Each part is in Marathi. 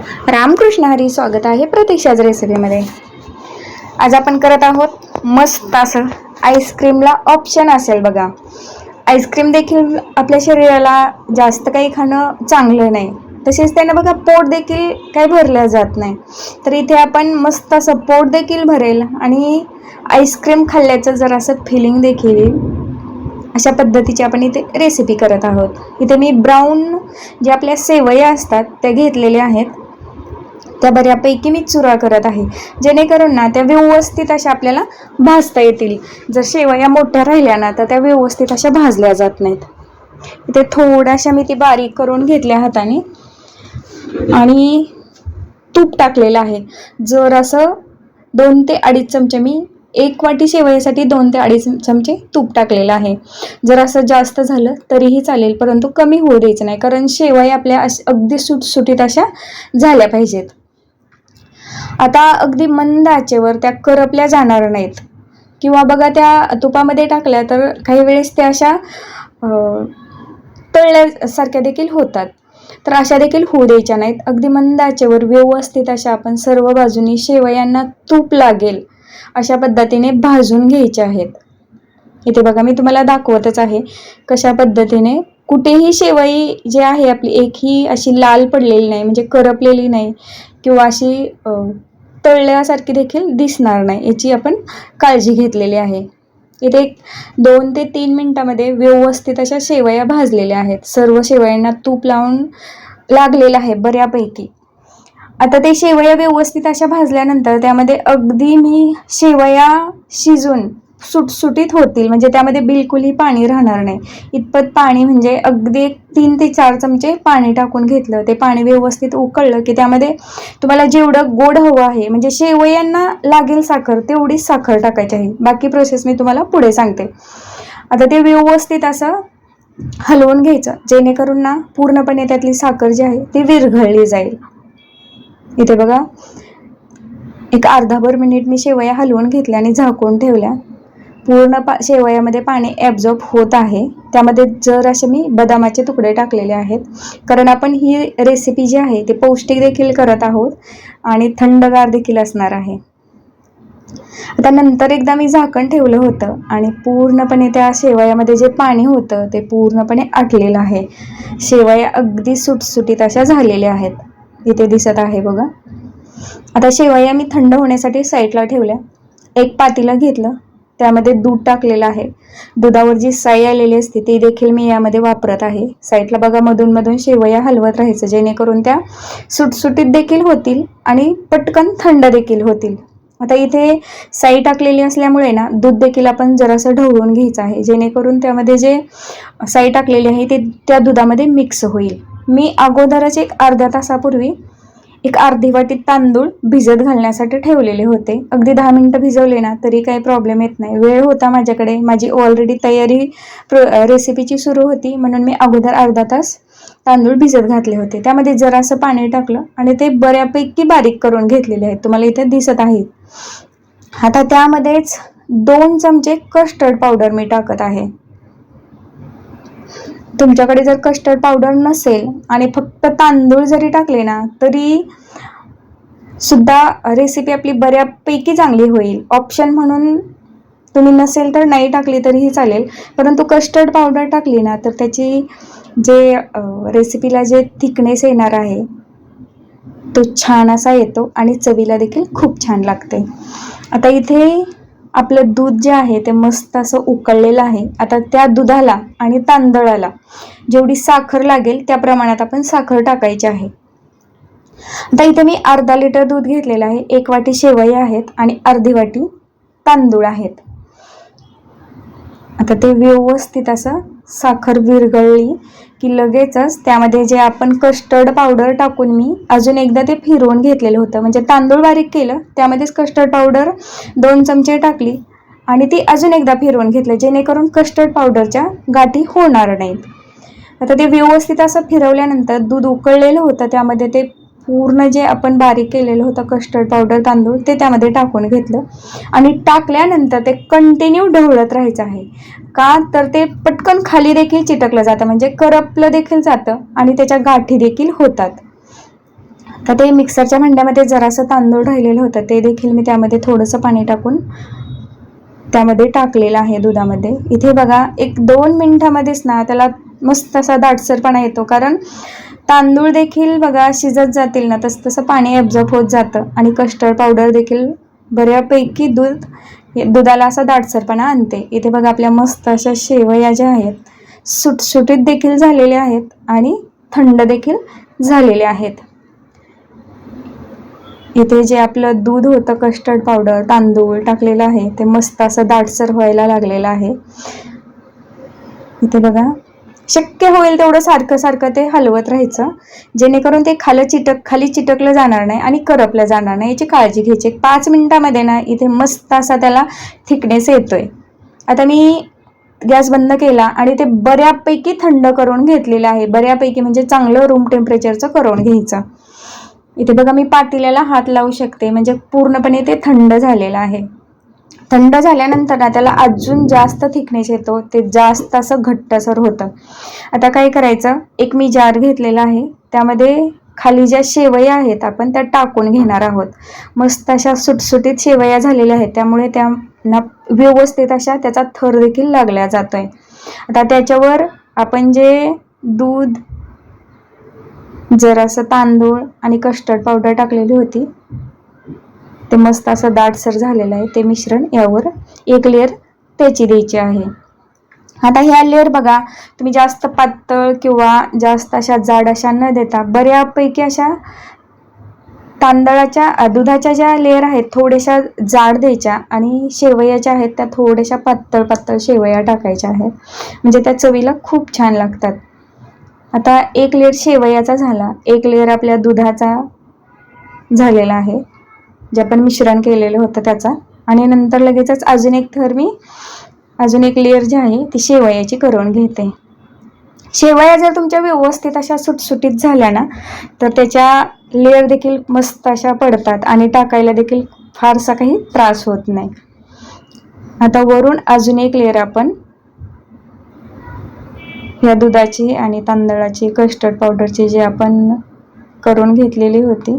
रामकृष्ण हरी स्वागत आहे प्रतीक्षाच रेसिपीमध्ये आज आपण करत आहोत मस्त असं आईस्क्रीमला ऑप्शन असेल बघा. आईस्क्रीम देखील आपल्या शरीराला जास्त काही खाणं चांगलं नाही. तसेच त्यानं बघा पोट देखील काही भरलं जात नाही. तर इथे आपण मस्त असं पोट देखील भरेल आणि आईस्क्रीम खाल्ल्याचं जर असं फिलिंग देखील येईल. अशा पद्धतीची आपण इथे रेसिपी करत आहोत. इथे मी ब्राऊन जे आपल्या सेवया असतात त्या घेतलेल्या आहेत. त्या बऱ्यापैकी मी चुरा करत आहे. जेणेकरून ना त्या व्यवस्थित अशा आपल्याला भाजता येतील. जर शेवया मोठ्या राहिल्या ना तर त्या व्यवस्थित अशा भाजल्या जात नाहीत. इथे थोड्याशा मी ती बारीक करून घेतल्या हाताने. आणि तूप टाकलेलं आहे. जर असं दोन ते अडीच चमचे मी एक वाटी शेवयासाठी दोन ते अडीच चमचे तूप टाकलेलं आहे. जर असं जास्त झालं तरीही चालेल परंतु कमी होऊ द्यायचं नाही कारण शेवया आपल्या अश अगदी सुटसुटीत अशा झाल्या पाहिजेत. आता अगदी मंद आचेवर त्या करपल्या जाणार नाहीत. किंवा बघा त्या तुपामध्ये टाकल्या तर काही वेळेस त्या अशा तळल्यासारख्या देखील होतात. तर अशा देखील होऊ द्यायच्या नाहीत. अगदी मंद आचेवर व्यवस्थित अशा आपण सर्व बाजूनी शेवयांना तूप लागेल अशा पद्धतीने भाजून घ्यायच्या आहेत. इथे बघा मी तुम्हाला दाखवतच आहे कशा पद्धतीने कुठेही शेवई जे आहे आपली एकही अशी लाल पडलेली नाही म्हणजे करपलेली नाही किंवा अशी तळल्यासारखी देखील दिसणार नाही याची आपण काळजी घेतलेली आहे. इथे एक दोन ते तीन मिनटामध्ये व्यवस्थित अशा शेवया भाजलेल्या आहेत. सर्व शेवयांना तूप लावून लागलेलं आहे बऱ्यापैकी. आता ते शेवया व्यवस्थित अशा भाजल्यानंतर त्यामध्ये अगदी मी शेवया शिजून सुटसुटीत होतील. म्हणजे त्यामध्ये बिलकुलही पाणी राहणार नाही. इतपत पाणी म्हणजे अगदी तीन ते चार चमचे पाणी टाकून घेतलं. ते पाणी व्यवस्थित उकळलं की त्यामध्ये तुम्हाला जेवढं गोड हवं आहे म्हणजे शेवयांना लागेल साखर तेवढी साखर टाकायची आहे. बाकी प्रोसेस मी तुम्हाला पुढे सांगते. आता ते व्यवस्थित असं हलवून घ्यायचं. जेणेकरून ना पूर्णपणे त्यातली साखर जी आहे ती विरघळली जाईल. इथे बघा. एक अर्धाभर मिनिट मी शेवया हलवून घेतल्या आणि झाकून ठेवल्या. पूर्ण पा शेवयामध्ये पाणी ॲब्झॉर्ब होत आहे. त्यामध्ये जर असे मी बदामाचे तुकडे टाकलेले आहेत कारण आपण ही रेसिपी जी आहे ती पौष्टिक देखील करत आहोत आणि थंडगार देखील असणार आहे. आता नंतर एकदा मी झाकण ठेवलं होतं आणि पूर्णपणे त्या शेवयामध्ये जे पाणी होतं ते पूर्णपणे आटलेलं आहे. शेवया अगदी सुटसुटीत अशा झालेल्या आहेत. इथे दिसत आहे बघा. आता शेवया मी थंड होण्यासाठी साईडला ठेवल्या. एक पातीला घेतलं. त्यामध्ये दूध टाकलेलं आहे. दुधावर जी साई आलेली असते ती देखील मी यामध्ये वापरत आहे. साईडला बघा मधून मधून शेवया हलवत राहायचं जेणेकरून त्या सुटसुटीत देखील होतील आणि पटकन थंड देखील होतील. आता इथे साई टाकलेली असल्यामुळे ना दूध देखील आपण जरासं ढवळून घ्यायचं आहे जेणेकरून त्यामध्ये जे साई टाकलेली आहे ते त्या दुधामध्ये मिक्स होईल. मी अगोदरच एक अर्ध्या तासापूर्वी एक अर्धी वाटी तांदूळ भिजत घालण्यासाठी ठेवलेले होते. अगदी दहा मिनटं भिजवले ना तरी काही प्रॉब्लेम येत नाही. वेळ होता माझ्याकडे. माझी ऑलरेडी तयारी प्र रेसिपीची सुरू होती. म्हणून मी अगोदर अर्धा तास तांदूळ भिजत घातले होते. त्यामध्ये जरासं पाणी टाकलं आणि ते बऱ्यापैकी बारीक करून घेतलेले आहेत. तुम्हाला इथे दिसत आहे. आता त्यामध्येच दोन चमचे कस्टर्ड पावडर मी टाकत आहे. तुमच्याकडे जर कस्टर्ड पावडर नसेल आणि फक्त तांदूळ जरी टाकले ना तरी सुद्धा रेसिपी आपली बऱ्यापैकी चांगली होईल. ऑप्शन म्हणून तुम्ही नसेल तर नाही टाकली तरीही चालेल. परंतु कस्टर्ड पावडर टाकली ना तर त्याची जे रेसिपीला जे थिकनेस येणार आहे तो छान असा येतो आणि चवीला देखील खूप छान लागते. आता इथे आपलं दूध जे आहे ते मस्त असं उकळलेलं आहे. आता त्या दुधाला आणि तांदळाला जेवढी साखर लागेल त्या प्रमाणात आपण साखर टाकायची आहे. आता इथे मी अर्धा लिटर दूध घेतलेलं आहे. एक वाटी शेवई आहेत आणि अर्धी वाटी तांदूळ आहेत. आता ते व्यवस्थित असं साखर विरघळली की लगेचच त्यामध्ये जे आपण कस्टर्ड पावडर टाकून मी अजून एकदा ते फिरवून घेतलेलं होतं. म्हणजे तांदूळ बारीक केलं त्यामध्येच कस्टर्ड पावडर दोन चमचे टाकली आणि ती अजून एकदा फिरवून घेतलं जेणेकरून कस्टर्ड पावडरच्या गाठी होणार नाहीत. आता ते व्यवस्थित असं फिरवल्यानंतर दूध उकळलेलं होतं त्यामध्ये ते पूर्ण जे आपण बारीक केलेलं होतं कस्टर्ड पावडर तांदूळ ते त्यामध्ये टाकून घेतलं. आणि टाकल्यानंतर ते कंटिन्यू ढवळत राहायचं आहे. का? तर ते पटकन खाली देखील चिटकलं जातं. म्हणजे करपलं देखील जातं आणि त्याच्या गाठी देखील होतात. तर ते मिक्सरच्या भांड्यामध्ये जरासं तांदूळ राहिलेलं होतं. ते देखील मी त्यामध्ये थोडंसं पाणी टाकून त्यामध्ये टाकलेलं आहे दुधामध्ये. इथे बघा एक दोन मिनिटामध्येच ना त्याला मस्त असा दाटसरपणा येतो. कारण तांदूळ देखील बघा शिजत जातील ना तसं तसं पाणी ॲब्झॉर्ब होत जातं. आणि कस्टर्ड पावडर देखील बऱ्यापैकी दूध दुधाला असा दाटसरपणा आणते. इथे बघा आपल्या मस्त अशा शेवया ज्या आहेत सुटसुटीत देखील झालेल्या आहेत आणि थंड देखील झालेले आहेत. इथे जे आपलं दूध होतं कस्टर्ड पावडर तांदूळ टाकलेलं आहे ते मस्त असं दाटसर व्हायला लागलेलं आहे. इथे बघा शक्य होईल तेवढं सारखं सारखं ते हलवत राहायचं. जेणेकरून ते खालं चिटक खाली चिटकलं जाणार नाही आणि करपलं जाणार नाही. याची काळजी घ्यायची. एक पाच मिनिटामध्ये ना इथे मस्त असा त्याला थिकनेस येतोय. आता मी गॅस बंद केला आणि ते बऱ्यापैकी थंड करून घेतलेलं आहे. बऱ्यापैकी म्हणजे चांगलं रूम टेम्परेचरचं करून घ्यायचं. इथे बघा मी पातेल्याला हात लावू शकते. म्हणजे पूर्णपणे ते थंड झालेलं आहे. थंड झाल्यानंतर ना त्याला अजून जास्त थिकनेस येतो. ते जास्त असं घट्टसर होतं. आता काय करायचं? एक मी जार घेतलेला आहे. त्यामध्ये खाली ज्या शेवया आहेत आपण त्या टाकून घेणार आहोत. मस्त अशा सुटसुटीत शेवया झालेल्या आहेत. त्यामुळे त्यांना व्यवस्थित अशा त्याचा थर देखील लागला जातोय. आता त्याच्यावर आपण जे दूध जरासं तांदूळ आणि कस्टर्ड पावडर टाकलेली होती ते मस्त असं दाटसर झालेलं आहे. ते मिश्रण यावर एक लेअर त्याची द्यायची आहे. आता ह्या लेअर बघा तुम्ही जास्त पातळ किंवा जास्त अशा जाड अशा न देता बऱ्यापैकी अशा तांदळाच्या दुधाच्या ज्या लेअर आहेत थोड्याशा जाड द्यायच्या आणि शेवयाच्या आहेत त्या थोड्याशा पातळ पातळ शेवया टाकायच्या आहेत. म्हणजे त्या चवीला खूप छान लागतात. आता एक लेअर शेवयाचा झाला. एक लेअर आपल्या दुधाचा झालेला आहे. जे आपण मिश्रण केलेलं होतं त्याचा. आणि नंतर लगेचच अजून एक थर मी अजून एक लेअर जी आहे ती शेवयाची करून घेते. शेवया जर तुमच्या व्यवस्थित अशा सुटसुटीत झाल्या ना तर त्याच्या लेअर देखील मस्त अशा पडतात आणि टाकायला देखील फारसा काही त्रास होत नाही. आता वरून अजून एक लेअर आपण या दुधाची आणि तांदळाची कस्टर्ड पावडरची जी आपण करून घेतलेली होती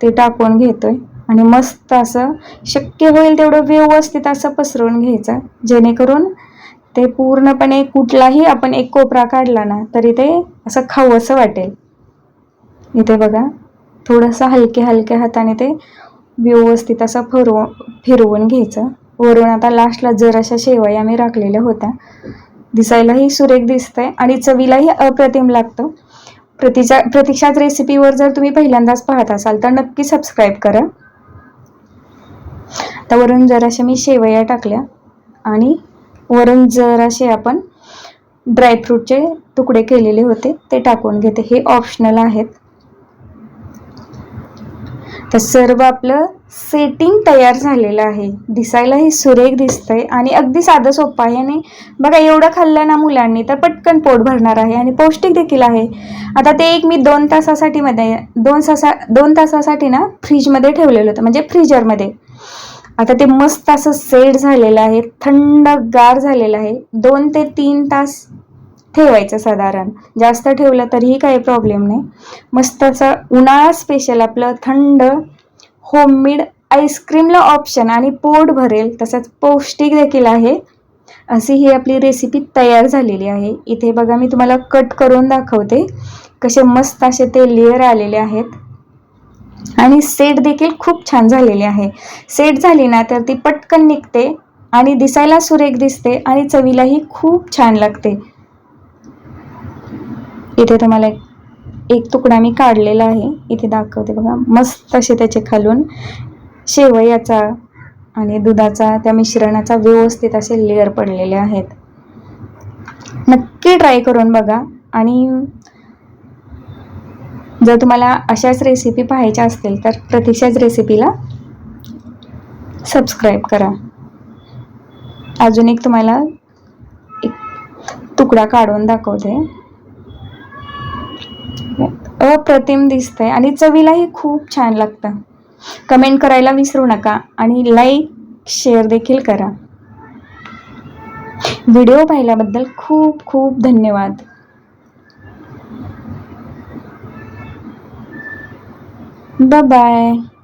ते टाकून घेतोय. आणि मस्त असं शक्य होईल तेवढं व्यवस्थित असं पसरवून घ्यायचं. जेणेकरून ते पूर्णपणे कुठलाही आपण एक कोपरा काढला ना तरी ते असं खाऊ असं वाटेल. इथे बघा थोडंसं हलक्या हलक्या हाताने ते व्यवस्थित असं फिरव फिरवून घ्यायचं. वरून आता लास्टला जराशा शेवया मी राखलेल्या होत्या. दिसायलाही सुरेख दिसतंय आणि चवीलाही अप्रतिम लागतं. प्रतीच्या प्रतीक्षाच रेसिपीवर जर तुम्ही पहिल्यांदाच पाहत असाल तर नक्की सबस्क्राईब करा. आता वरून जराशा मी शेवया टाकल्या आणि वरून जराशे आपण ड्रायफ्रूटचे तुकडे केलेले होते ते टाकून घेते. हे ऑप्शनल आहेत. तर सर्व आपलं सेटिंग तयार झालेलं आहे. दिसायला हे सुरेख दिसतंय आणि अगदी साधं सोपं आहे. आणि बघा एवढं खाल्लं ना मुलांनी तर पटकन पोट भरणार आहे आणि पौष्टिक देखील आहे. आता ते एक मी दोन तासासाठी मध्ये दोन तासा दोन तासासाठी ना फ्रीजमध्ये ठेवलेलं होतं. म्हणजे फ्रीजरमध्ये आता ते मस्त असं सेट झालेलं आहे थंडगार झालेलं आहे. दोन ते तीन तास ठेवायचं साधारण. जास्त ठेवलं तरीही काही प्रॉब्लेम नाही. मस्त असं उन्हाळा स्पेशल आपलं थंड होममेड आईस्क्रीमला ऑप्शन आणि पोट भरेल तसंच पौष्टिक देखील आहे. अशी ही आपली रेसिपी तयार झालेली आहे. इथे बघा मी तुम्हाला कट करून दाखवते. कसे मस्त असे ते लेअर आलेले आहेत. आणि सेट देखील खूप छान झालेली आहे. सेट झाली ना तर ती पटकन निघते आणि दिसायला सुरेख दिसते आणि चवीलाही खूप छान लागते. इथे तुम्हाला एक एक तुकडा मी काढलेला आहे. इथे दाखवते बघा मस्त असे त्याचे खालून शेवयाचा आणि दुधाचा त्या मिश्रणाचा व्यवस्थित असे लेअर पडलेले आहेत. नक्की ट्राय करून बघा आणि जर तुम्हाला अशाच रेसिपी पाहायच्या असतील तर प्रतीक्षाच रेसिपीला सबस्क्राईब करा. अजून एक तुम्हाला एक तुकडा काढून दाखवते. अप्रतिम दिसतंय आणि चवीलाही खूप छान लागतं. कमेंट करायला विसरू नका आणि लाईक शेअर देखील करा. व्हिडिओ पाहिल्याबद्दल खूप खूप धन्यवाद. Bye-bye.